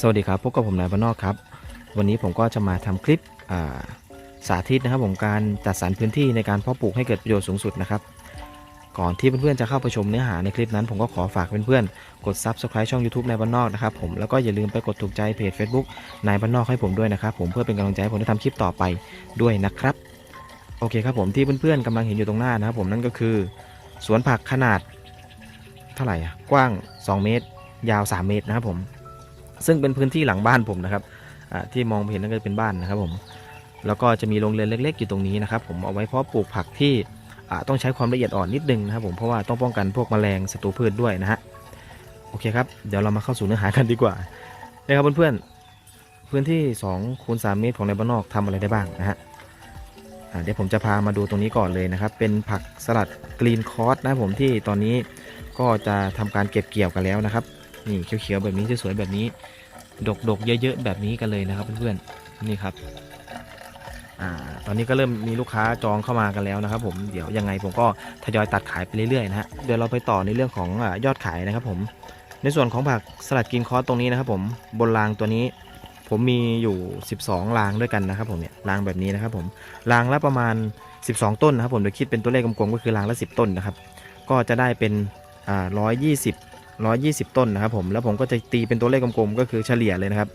สวัสดีครับพบกับผมนายบ้านนอกครับ วันนี้ผมก็จะมาทำคลิปาสาธิตนะครับผมการจัดสรรพื้นที่ในการเพาะปลูกให้เกิดประโยชน์สูงสุดนะครับ ก่อนที่เพื่อนๆจะเข้าไปชมเนื้อหาในคลิปนั้น ผมก็ขอฝากเพื่อนๆกด Subscribe ช่อง YouTube นายบ้านนอกนะครับผมแล้วก็อย่าลืมไปกดถูกใจเพจ Facebook นายบ้านนอกให้ผมด้วยนะครับผมเพื่อเป็นกำลังใจให้ผมได้ทำคลิปต่อไปด้วยนะครับ โอเคครับผมที่เพื่อนๆกำลังเห็นอยู่ตรงหน้านะครับผมนั่นก็คือ สวนผักขนาดเท่าไหร่อะกว้าง 2 เมตร ยาว 3 เมตรนะครับผม ซึ่งเป็นพื้นที่หลังบ้านผมนะครับที่มองเห็นนั่นก็เป็นบ้านนะครับผมแล้วก็จะมีโรงเรือนเล็ก ๆ อยู่ตรงนี้นะครับผมเอาไว้เพาะปลูกผักที่ต้องใช้ความละเอียดอ่อนนิดนึงนะครับผมเพราะว่าต้องป้องกันพวกแมลงศัตรูพืชด้วยนะฮะโอเคครับเดี๋ยวเรามาเข้าสู่เนื้อหากันดีกว่านะครับเพื่อนๆพื้นที่2คูณ3เมตรของในบ้านนอกทำอะไรได้บ้างนะฮะเดี๋ยวผมจะพามาดูตรงนี้ก่อนเลยนะครับ เป็นผักสลัดกรีนคอร์สนะผมที่ตอนนี้ก็จะทำการเก็บเกี่ยวกันแล้วนะครับ นี่เขียวๆแบบนี้สวยๆแบบนี้ ดกๆเยอะๆแบบนี้กันเลยนะครับเพื่อนๆนี่ครับอ่าตอนนี้ก็เริ่มมีลูกค้าจองเข้ามากันแล้วนะครับ ผมเดี๋ยวยังไงผมก็ทยอยตัดขายไปเรื่อยๆนะฮะเดี๋ยวเราไปต่อในเรื่องของอยอดขายนะครับ ผม ในส่วนของผักสลัดกินคอร์สตรงนี้นะครับ ผมบนรางตัวนี้ ผมมีอยู่ 12รางด้วยกันนะครับ ผมเนี่ยรางแบบนี้นะครับ ผมรางละประมาณ 12 ต้นนะครับ ผมโดยคิดเป็นตัวเลขกลมๆก็คือรางละ 10 ต้นนะครับ ก็จะได้เป็นอ่า120 120 ต้นนะครับผมแล้วผมก็จะตีเป็นตัวเลขกลมๆก็คือเฉลี่ยเลยนะครับ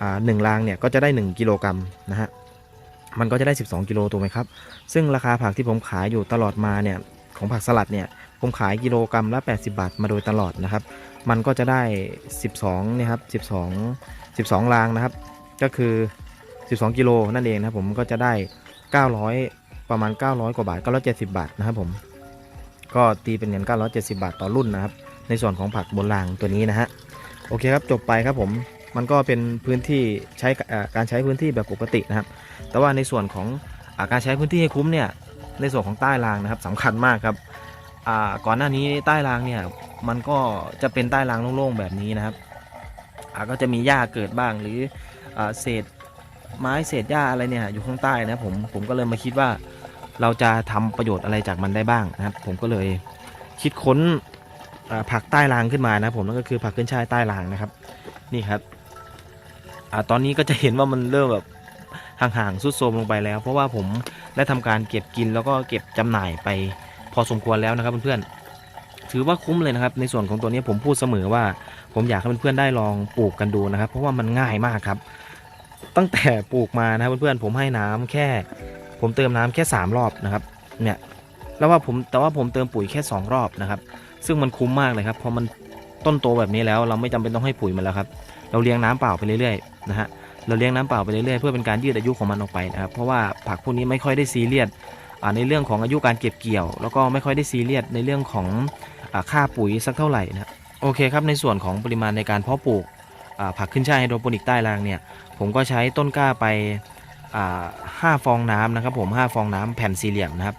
อ่าหนึ่งรางเนี่ยก็จะได้ 1 กิโลกรัมนะฮะมันก็จะได้ 12 กิโลถูกไหมครับ ซึ่งราคาผักที่ผมขายอยู่ตลอดมาเนี่ยของผักสลัดเนี่ยผมขายกิโลกรัมละ 80 บาทมาโดยตลอดนะครับ มันก็จะได้ 12เนี่ยครับ12 12รางนะครับ ก็คือ 12 กิโลนั่นเองนะครับผมก็จะได้ 900 ประมาณ 900 กว่าบาท 970 บาทนะครับผม ก็ตีเป็นเงิน 970 บาทต่อรุ่นนะครับ ในส่วนของผักบนรางตัวนี้นะฮะโอเคครับจบไปครับผมมันก็เป็นพื้นที่ใช้การใช้พื้นที่แบบปกตินะครับ แต่ว่าในส่วนของอาการใช้พื้นที่ให้คุ้มเนี่ยในส่วนของใต้รางนะครับสำคัญมากครับก่อนหน้านี้ใต้รางเนี่ยมันก็จะเป็นใต้รางโล่งๆแบบนี้นะครับก็จะมีหญ้าเกิดบ้างหรืออเศษไม้เศษหญ้าอะไรเนี่ยอยู่ข้างใต้นะผมผมก็เลยมาคิดว่าเราจะทำประโยชน์อะไรจากมันได้บ้างนะครับ ผมก็เลยคิดค้น ผักใต้รางขึ้นมานะผมนั่นก็คือผักขึ้นช่ายใต้รางนะครับ นี่ครับอตอนนี้ก็จะเห็นว่ามันเริ่มแบบห่างๆสุดโทมลงไปแล้ว เพราะว่าผมได้ทำการเก็บกินแล้วก็เก็บจำหน่ายไปพอสมควรแล้วนะครับเพื่อนๆถือว่าคุ้มเลยนะครับในส่วนของตัวนี้ผมพูดเสมอว่า ผมอยากให้เพื่อนๆได้ลองปลูกกันดูนะครับ เพราะว่ามันง่ายมากครับ ตั้งแต่ปลูกมานะครับเพื่อนๆผมให้น้ำแค่ ผมเติมน้ำแค่ 3 รอบนะครับเนี่ยแล้วว่าผมแต่ว่าผมเติมปุ๋ยแค่ 2 รอบนะครับ ซึ่งมันคุ้มมากเลยครับพอมันต้นโตแบบนี้แล้วเราไม่จำเป็นต้องให้ปุ๋ยมันแล้วครับ เราเลี้ยงน้ำเปล่าไปเรื่อยๆนะฮะเราเลี้ยงน้ำเปล่าไปเรื่อยๆเพื่อเป็นการยืดอายุของมันออกไปนะครับเพราะว่าผักพวกนี้ไม่ค่อยได้ซีเรียสในเรื่องของอายุการเก็บเกี่ยว แล้วก็ไม่ค่อยได้ซีเรียสในเรื่องของอค่าปุ๋ยสักเท่าไหร่นะครับโอเคครับในส่วนของปริมาณในการเพาะปลูกผักขึ้นช่ายไฮโดรโปนิกใต้รางเนี่ยผมก็ใช้ต้นกล้าไปอ่าห้าฟองน้ำนะครับผมห้าฟองน้ำแผ่นสี่เหลี่ยมนะครับ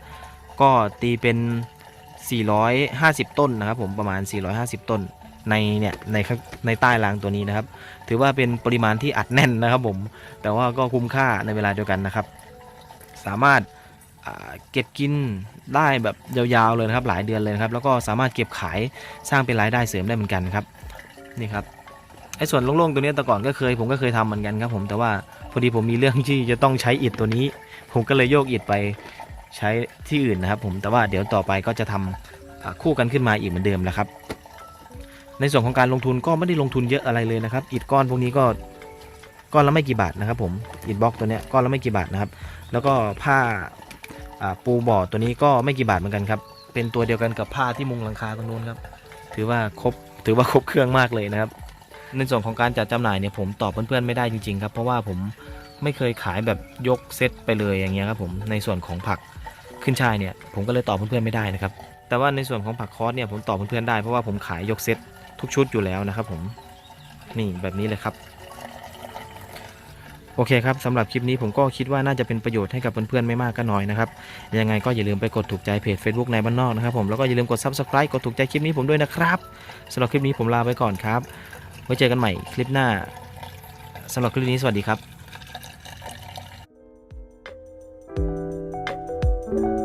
ก็ตีเป็น 450 ต้นนะครับผมประมาณ 450 ต้นในเนี่ยในในใต้รางตัวนี้นะครับ ถือว่าเป็นปริมาณที่อัดแน่นนะครับผมแต่ว่าก็คุ้มค่าในเวลาเดียวกันนะครับ สามารถเก็บกินได้แบบยาวๆเลยนะครับหลายเดือนเลยครับ แล้วก็สามารถเก็บขายสร้างเป็นรายได้เสริมได้เหมือนกันครับนี่ครับไอ้ส่วนโล่งๆตัวนี้แต่ก่อนก็เคยผมก็เคยทำเหมือนกันครับผมแต่ว่าพอดีผมมีเรื่องที่จะต้องใช้อิฐตัวนี้ ผมก็เลยโยกอิฐไป ใช้ที่อื่นนะครับผมแต่ว่าเดี๋ยวต่อไปก็จะทำอ่าคู่กันขึ้นมาอีกเหมือนเดิมแล้วครับ ในส่วนของการลงทุนก็ไม่ได้ลงทุนเยอะอะไรเลยนะครับอิฐก้อนพวกนี้ก็ก้อนละไม่กี่บาทนะครับผมอิฐบล็อกตัวเนี้ยก้อนละไม่กี่บาทนะครับ แล้วก็ผ้าอ่าปูบ่อตัวนี้ก็ไม่กี่บาทเหมือนกันครับเป็นตัวเดียวกันกับผ้าที่มุงหลังคาตรงนู้นครับถือว่าครบถือว่าครบเครื่องมากเลยนะครับ ในส่วนของการจัดจำหน่ายเนี่ยผมตอบเพื่อนๆไม่ได้จริงๆครับเพราะว่าผมไม่เคยขายแบบยกเซตไปเลยอย่างเงี้ยครับผมในส่วนของผัก ขึ้นช่ายเนี่ยผมก็เลยตอบเพื่อนๆไม่ได้นะครับ แต่ว่าในส่วนของผักคอสเนี่ยผมตอบเพื่อนๆได้เพราะว่าผมขายยกเซตทุกชุดอยู่แล้วนะครับผมนี่แบบนี้เลยครับ โอเคครับสำหรับคลิปนี้ผมก็คิดว่าน่าจะเป็นประโยชน์ให้กับเพื่อนๆไม่มากก็น้อยนะครับยังไงก็อย่าลืมไปกดถูกใจเพจ Facebook ในบ้านนอกนะครับผมแล้วก็อย่าลืมกด Subscribe กดถูกใจคลิปนี้ผมด้วยนะครับสำหรับคลิปนี้ผมลาไปก่อนครับไว้เจอกันใหม่คลิปหน้าสำหรับคลิปนี้สวัสดีครับ thank you